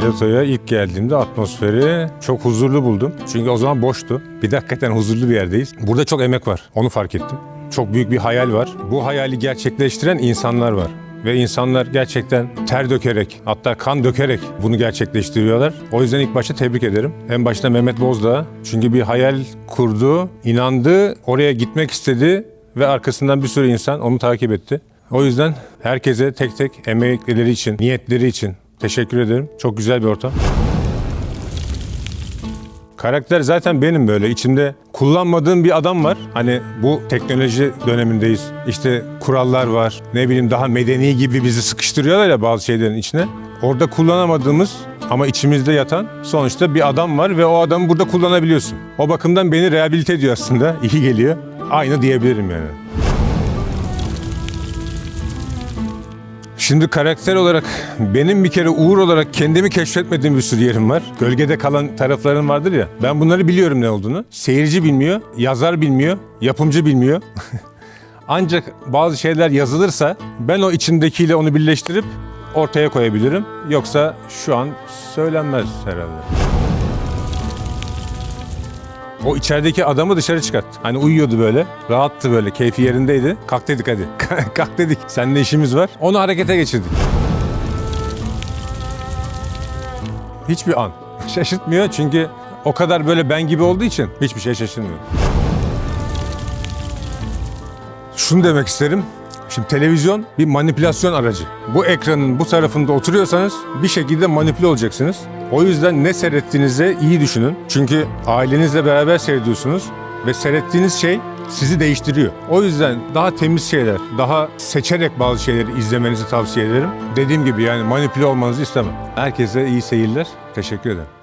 Plato'ya ilk geldiğimde atmosferi çok huzurlu buldum. Çünkü o zaman boştu. Bir de huzurlu bir yerdeyiz. Burada çok emek var. Onu fark ettim. Çok büyük bir hayal var. Bu hayali gerçekleştiren insanlar var. Ve insanlar gerçekten ter dökerek, hatta kan dökerek bunu gerçekleştiriyorlar. O yüzden ilk başta tebrik ederim. En başta Mehmet Bozdağ. Çünkü bir hayal kurdu, inandı, oraya gitmek istedi ve arkasından bir sürü insan onu takip etti. O yüzden herkese tek tek emekleri için, niyetleri için teşekkür ederim. Çok güzel bir ortam. Karakter zaten benim böyle. İçimde kullanmadığım bir adam var. Hani bu teknoloji dönemindeyiz. İşte kurallar var. Ne bileyim daha medeni gibi bizi sıkıştırıyorlar ya bazı şeylerin içine. Orada kullanamadığımız ama içimizde yatan sonuçta bir adam var ve o adamı burada kullanabiliyorsun. O bakımdan beni rehabilite ediyor aslında. İyi geliyor. Aynı diyebilirim yani. Şimdi karakter olarak benim bir kere Uğur olarak kendimi keşfetmediğim bir sürü yerim var. Gölgede kalan taraflarım vardır ya. Ben bunları biliyorum ne olduğunu. Seyirci bilmiyor, yazar bilmiyor, yapımcı bilmiyor. Ancak bazı şeyler yazılırsa ben o içimdekiyle onu birleştirip ortaya koyabilirim. Yoksa şu an söylenmez herhalde. O içerideki adamı dışarı çıkarttı. Hani uyuyordu böyle. Rahattı böyle. Keyfi yerindeydi. Kalk dedik hadi. Kalk dedik. Seninle işimiz var. Onu harekete geçirdik. Hiçbir an. Şaşırtmıyor çünkü o kadar böyle ben gibi olduğu için hiçbir şey şaşırmıyor. Şunu demek isterim. Şimdi televizyon bir manipülasyon aracı. Bu ekranın bu tarafında oturuyorsanız bir şekilde manipüle olacaksınız. O yüzden ne seyrettiğinize iyi düşünün. Çünkü ailenizle beraber seyrediyorsunuz ve seyrettiğiniz şey sizi değiştiriyor. O yüzden daha temiz şeyler, daha seçerek bazı şeyleri izlemenizi tavsiye ederim. Dediğim gibi yani manipüle olmanızı istemem. Herkese iyi seyirler. Teşekkür ederim.